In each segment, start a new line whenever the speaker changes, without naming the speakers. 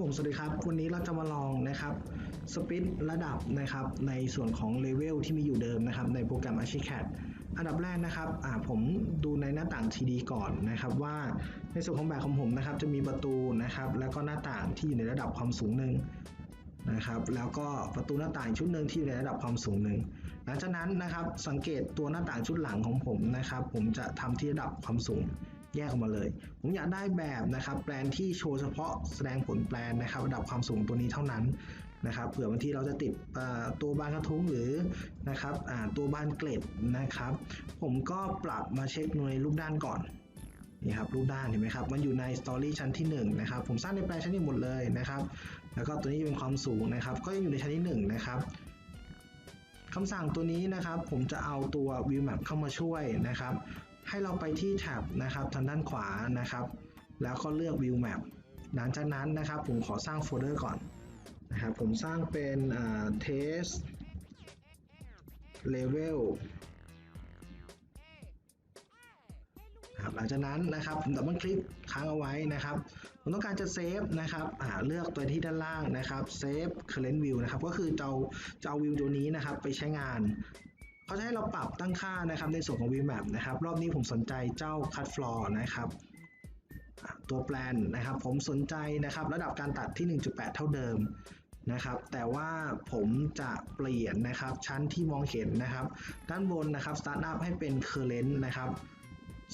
สวัสดีครับ วันนี้เราจะมาลองนะครับสปิดระดับนะครับในส่วนของเลเวลที่มีอยู่เดิมนะครับในโปรแกรม Archicad อันดับแรกนะครับอ่าผมดูในหน้าต่าง TD ก่อนนะครับว่าในส่วนของแบบของผมนะครับจะมีประตูนะครับแล้วก็หน้าต่างที่อยู่ในระดับความสูงหนึ่งนะครับแล้วก็ประตูหน้าต่างชุดหนึ่งที่อยู่ในระดับความสูงหนึ่งหลังจากนั้นนะครับสังเกตตัวหน้าต่างชุดหลังของผมนะครับ ผมจะทำที่ระดับความสูง แยกออกมาเลย ผมอยากได้แบบนะครับแปลนที่โชว์เฉพาะแสดงผลแปลนนะครับระดับความสูงตัวนี้เท่านั้นนะครับเผื่อบางทีเราจะติดตัวบานกระทุ้งหรือนะครับตัวบานเกล็ดนะครับ ผมก็ปรับมาเช็คในรูปด้านก่อนนี่ครับรูปด้านเห็นไหมครับมันอยู่ในสตอรี่ชั้นที่1นะครับผมสร้างในแปลนชั้นนี้หมดเลยนะครับแล้วก็ตัวนี้จะเป็นความสูงนะครับ ก็ยังอยู่ในชั้นที่1นะครับคำสั่งตัวนี้นะครับผมจะเอาตัว view map เข้ามาช่วยนะครับ ให้เราไปที่แท็บนะครับทางด้านขวานะครับ แล้วก็เลือก view map หลังจากนั้นนะครับผมขอสร้างโฟลเดอร์ก่อนนะครับผมสร้างเป็น test level ครับหลังจากนั้นนะครับผมดับเบิลคลิกค้างเอาไว้นะครับผมต้องการจะเซฟนะครับเลือกตัวที่ด้านล่างนะครับเซฟ current view นะครับก็คือจะเอาจะเอาวิวตัวนี้นะครับไปใช้งาน เขาจะให้เราปรับตั้งค่านะครับในส่วนของ Vmap นะครับ รอบนี้ผมสนใจเจ้า cut floor นะครับตัวแปลนนะครับ ผมสนใจนะครับ ระดับการตัดที่ 1.8 เท่าเดิมนะครับ แต่ว่าผมจะเปลี่ยนนะครับชั้นที่มองเห็นนะครับ ด้านบนนะครับ start up ให้เป็น current นะครับ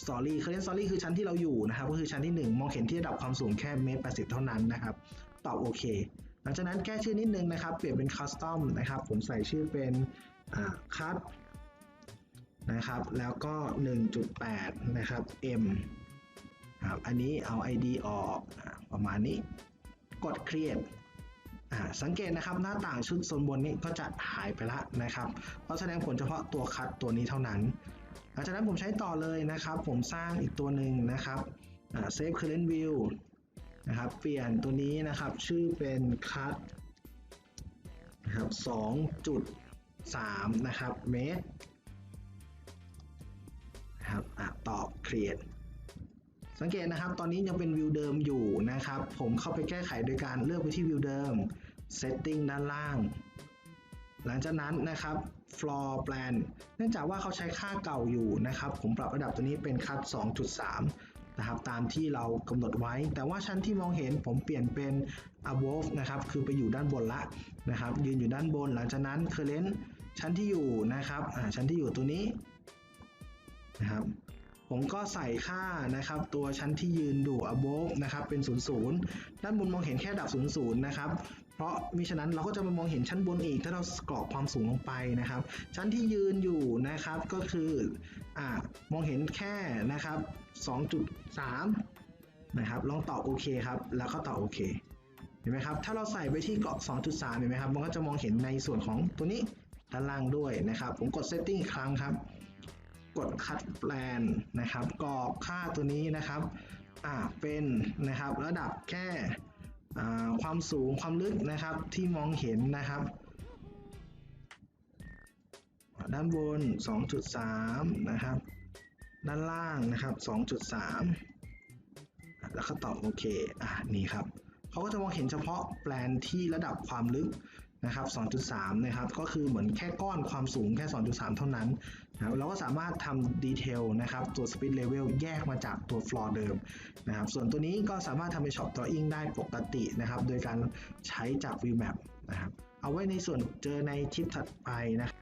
story current story คือชั้นที่เราอยู่นะครับ ก็คือชั้นที่ 1 มองเห็นที่ระดับความสูงแค่เมตร80เท่านั้นนะครับ ตอบโอเค หลังจากนั้นแก้ชื่อนิดนึงนะครับ เปลี่ยนเป็น custom นะครับ ผมใส่ชื่อเป็นอ่า cut นะครับ แล้วก็ 1.8 นะครับ m ครับอันนี้เอา id ออกอ่าประมาณนี้ กด create สังเกตนะครับหน้าต่างชุดโซนบนนี้ก็จะหายไปละนะครับ เพราะแสดงผลเฉพาะตัวคัดตัวนี้เท่านั้น หลังจากนั้นผมใช้ต่อเลยนะครับ ผมสร้างอีกตัวหนึ่งนะครับอ่า save current view นะครับ เปลี่ยนตัวนี้นะครับ ชื่อเป็น cut นะครับ2.3 นะครับเมตร นะครับอะตอบ create สังเกตนะครับ ตอนนี้ยังเป็นวิวเดิมอยู่นะครับ ผมเข้าไปแก้ไขโดยการเลือกไปที่วิวเดิม setting ด้านล่าง หลังจากนั้นนะครับ floor plan เนื่องจากว่าเขาใช้ค่าเก่าอยู่นะครับ ผมปรับระดับตัวนี้เป็นคัด 2.3 นะครับ ตามที่เรากำหนดไว้ แต่ว่าชั้นที่มองเห็นผมเปลี่ยนเป็น above นะครับ คือไปอยู่ด้านบนละนะครับ ยืนอยู่ด้านบน หลังจากนั้น current ชั้นที่อยู่นะครับอ่าชั้นที่อยู่ตัวนี้ นะครับผมก็ใส่ค่านะครับตัวชั้นที่ยืนดู above นะครับเป็น 00 ด้านบนมองเห็นแค่ดับ 00 นะครับ เพราะมิฉะนั้นเราก็จะมามองเห็นชั้นบนอีก ถ้าเรากรอกความสูงลงไปนะครับ ชั้นที่ยืนอยู่นะครับก็คืออ่ามองเห็นแค่นะครับ 2.3 นะครับ ลองตอบโอเคครับ แล้วก็ตอบโอเคเห็นไหมครับ ถ้าเราใส่ไปที่เกาะ 2.3 เห็นไหมครับ มันก็จะมองเห็นในส่วนของตัวนี้ด้านล่างด้วยนะครับ ผมกด setting อีกครั้งครับ กด cut plan นะครับกรอกค่าตัวนี้นะครับอ่าเป็นนะครับระดับแค่ความสูงความลึกนะครับที่มองเห็นนะครับ ด้านบน 2.3 นะครับ ด้านล่างนะครับ 2.3 แล้วก็ตอบโอเคอะนี่ครับเขาก็จะมองเห็นเฉพาะแปลนที่ระดับความลึก นะครับ 2.3 นะครับ ก็คือเหมือนแค่ก้อนความสูงแค่ 2.3 เท่านั้นนะครับเราก็สามารถทำดีเทลนะครับ ตัว speed level แยกมาจากตัว floor เดิมนะครับ ส่วนตัวนี้ก็สามารถทำเป็น shop drawing ได้ปกตินะครับ โดยการใช้จาก view map นะครับ เอาไว้ในส่วนเจอในคลิปถัดไปนะครับ